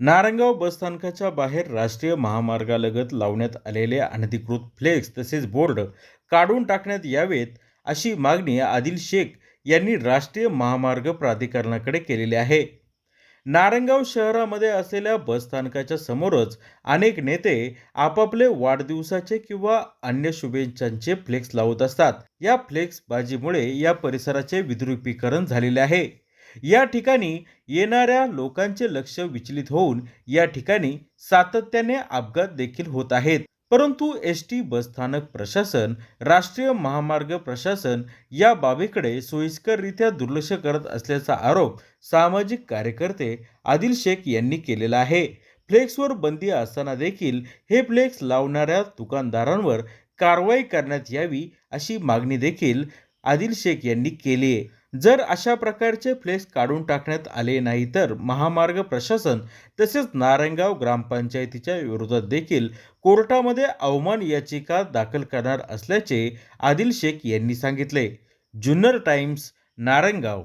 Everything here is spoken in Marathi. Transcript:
नारंगाव बसस्थानकाच्या बाहेर राष्ट्रीय महामार्गालगत लावण्यात आलेले अनधिकृत फ्लेक्स तसेच बोर्ड काढून टाकण्यात यावेत अशी मागणी आदिल शेख यांनी राष्ट्रीय महामार्ग प्राधिकरणाकडे केलेली आहे. नारंगाव शहरामध्ये असलेल्या बसस्थानकाच्या समोरच अनेक नेते आपापले वाढदिवसाचे किंवा अन्य शुभेच्छांचे फ्लेक्स लावत असतात. या फ्लेक्स बाजीमुळे या परिसराचे विद्रुपीकरण झालेले आहे. या ठिकाणी येणाऱ्या लोकांचे लक्ष विचलित होऊन या ठिकाणी सातत्याने अपघात देखील होत आहेत. परंतु एस टी बसस्थानक प्रशासन राष्ट्रीय महामार्ग प्रशासन या बाबीकडे सोयीस्कररित्या दुर्लक्ष करत असल्याचा आरोप सामाजिक कार्यकर्ते आदिल शेख यांनी केलेला आहे. फ्लेक्सवर बंदी असताना देखील हे फ्लेक्स लावणाऱ्या दुकानदारांवर कारवाई करण्यात यावी अशी मागणी देखील आदिल शेख यांनी केली आहे. जर अशा प्रकारचे फ्लेक्स काढून टाकण्यात आले नाही तर महामार्ग प्रशासन तसेच नारायणगाव ग्रामपंचायतीच्या विरोधात देखील कोर्टामध्ये अवमान याचिका दाखल करणार असल्याचे आदिल शेख यांनी सांगितले. जुन्नर टाइम्स नारायणगाव